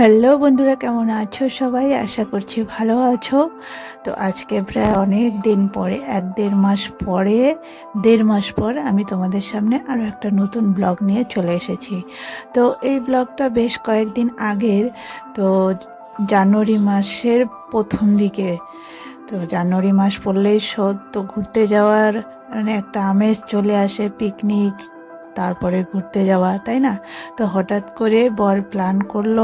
Hello বন্ধুরা, কেমন আছো সবাই? আশা করছি ভালো আছো। তো আজকে প্রায় অনেক দিন পরে, এক দেড় মাস পরে, দেড় মাস পর আমি তোমাদের সামনে আরও একটা নতুন ব্লগ নিয়ে চলে এসেছি। তো এই ব্লগটা বেশ কয়েকদিন আগের, তো জানুয়ারি মাসের প্রথম দিকে। তো জানুয়ারি মাস পড়লেই সব তো ঘুরতে যাওয়ার মানে একটা আমেজ চলে আসে পিকনিক তারপরে ঘুরতে যাওয়া, তাই না? তো হঠাৎ করে বর প্ল্যান করল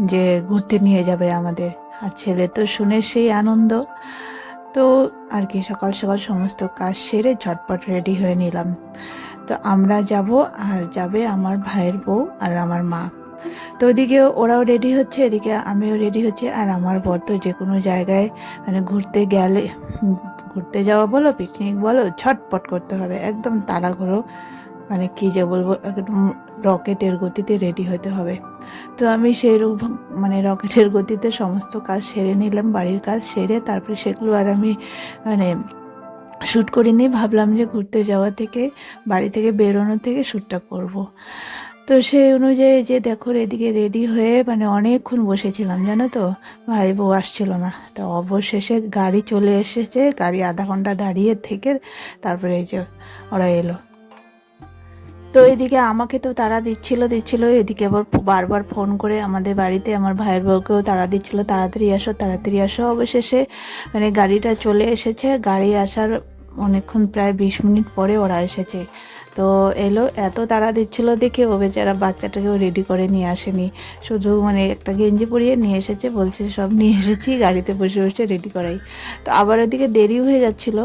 যে ঘুরতে নিয়ে যাবে আমাদের। আর ছেলে তো শুনে সেই আনন্দ। তো আর কি, সকাল সকাল সমস্ত কাজ সেরে ঝটপট রেডি হয়ে নিলাম। তো আমরা যাব আর যাবে আমার ভাইয়ের বউ আর আমার মা। তো ওদিকে ওরাও রেডি হচ্ছে, এদিকে আমিও রেডি হচ্ছে। আর আমার বর তো যে কোনো জায়গায় মানে ঘুরতে গেলে, ঘুরতে যাওয়া বলো পিকনিক বলো, ঝটপট করতে হবে। একদম তাড়াহুড়ো মানে কী যে বলব, একদম রকেটের গতিতে রেডি হতে হবে। তো আমি সেই মানে রকেটের গতিতে সমস্ত কাজ সেরে নিলাম, বাড়ির কাজ সেরে তারপরে সেগুলো আর আমি মানে শ্যুট করিনি, ভাবলাম যে ঘুরতে যাওয়া থেকে, বাড়ি থেকে বেরোনো থেকে শ্যুটটা করব। তো সেই অনুযায়ী যে দেখো এদিকে রেডি হয়ে মানে অনেকক্ষণ বসেছিলাম, জানো তো? ভাই বউ আসছিল না। তো অবশেষে গাড়ি চলে এসেছে, গাড়ি আধা ঘণ্টা দাঁড়িয়ে থেকে তারপরে এই যে ওরা এলো। তো এদিকে আমাকে তো তারা দিচ্ছিল দিচ্ছিল, এদিকে আবার বারবার ফোন করে আমাদের বাড়িতে, আমার ভাইয়ের বউকেও তারা দিচ্ছিল, তাড়াতাড়ি আসো তাড়াতাড়ি আসো। অবশেষে মানে গাড়িটা চলে এসেছে, গাড়ি আসার অনেকক্ষণ প্রায় বিশ মিনিট পরে ওরা এসেছে। তো এলো, এত তাড়া দিচ্ছিল দেখে ও বেচারা বাচ্চাটাকেও রেডি করে নিয়ে আসেনি। শুধু মানে একটা গেঞ্জি পরিয়ে নিয়ে এসেছে, বলছে সব নিয়ে এসেছি, গাড়িতে বসে বসে রেডি করাই। তো আবার ওদিকে দেরি হয়ে যাচ্ছিল।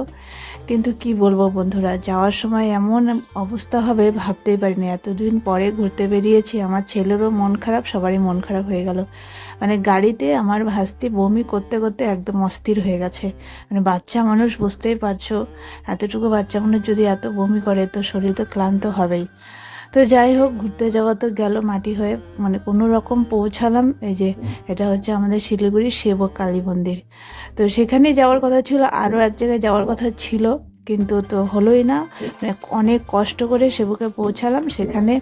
কিন্তু কি বলব বন্ধুরা, যাওয়ার সময় এমন অবস্থা হবে, ভাবতেই পারিনি। এতদিন পরে ঘুরতে বেরিয়েছি, আমার ছেলেরও মন খারাপ, সবারই মন খারাপ হয়ে গেল। মানে গাড়িতে আমার ভাস্তি বমি করতে করতে একদম অস্থির হয়ে গেছে। মানে বাচ্চা মানুষ, বুঝতেই পারছ, এতটুকু বাচ্চা মানুষ যদি এত বমি করে, তো শরীর তো ক্লান্ত হবেই। তো যাই হোক, ঘুরতে যাওয়া তো গেল মাটি হয়ে। মানে কোনো রকম পৌঁছালাম। এই যে, এটা হচ্ছে আমাদের শিলিগুড়ির সেবক কালী মন্দির। তো সেখানে যাওয়ার কথা ছিল, আরও এক জায়গায় যাওয়ার কথা ছিল, কিন্তু তো হলোই না। মানে অনেক কষ্ট করে সেবকে পৌঁছালাম। সেখানে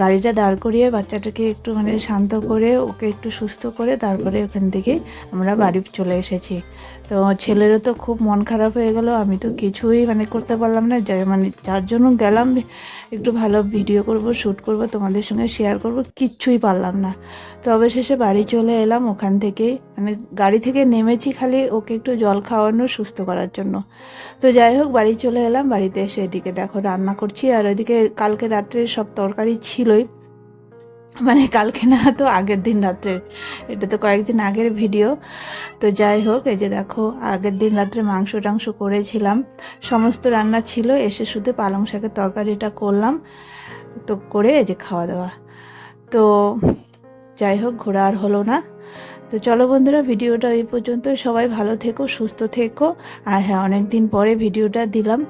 গাড়িটা দাঁড় করিয়ে বাচ্চাটাকে একটু মানে শান্ত করে, ওকে একটু সুস্থ করে তারপরে ওখান থেকে আমরা বাড়ি চলে এসেছি। তো ছেলেরও তো খুব মন খারাপ হয়ে গেল, আমি তো কিছুই মানে করতে পারলাম না। মানে যার জন্য গেলাম, একটু ভালো ভিডিও করব, শ্যুট করব, তোমাদের সঙ্গে শেয়ার করব, কিচ্ছুই পারলাম না। তো অবশেষে বাড়ি চলে এলাম, ওখান থেকেই মানে গাড়ি থেকে নেমেছি খালি ওকে একটু জল খাওয়ানো সুস্থ করার জন্য। তো যাই হোক, বাড়ি চলে এলাম, বাড়িতে এসে এদিকে দেখো রান্না করছি। আর ওইদিকে কালকে রাত্রে সব তরকারি ছিলই। মানে কালকে না, তো আগের দিন রাত্রে। এটা তো কয়েকদিন আগের ভিডিও। তো যাই হোক, এই যে দেখো, আগের দিন রাত্রে মাংস টাংস করেছিলাম। সমস্ত রান্না ছিল, এসে শুধু পালং শাকের তরকারিটা করলাম। তো করে এই যে খাওয়া দাওয়া। তো যাই হোক, ঘোরা আর হলো না। তো চলো বন্ধুরা, ভিডিওটা এই পর্যন্ত সবাই ভালো থেকো, সুস্থ থেকো। আর হ্যাঁ অনেক দিন পরে ভিডিওটা দিলাম।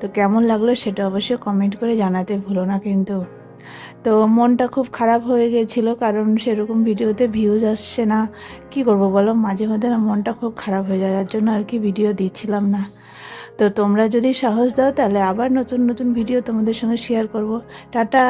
তো কেমন লাগল সেটা অবশ্যই কমেন্ট করে জানাতে ভুলো না কিন্তু। তো মনটা খুব খারাপ হয়ে গেছিল কারণ সেরকম ভিডিওতে ভিউজ আসছে না। কি করব বলো? মাঝে মধ্যে না মনটা খুব খারাপ হয়ে যায়, যার জন্য আর কি ভিডিও দিচ্ছিলাম না। তো তোমরা যদি সাহস দাও তাহলে আবার নতুন নতুন ভিডিও তোমাদের সঙ্গে শেয়ার করব। টাটা!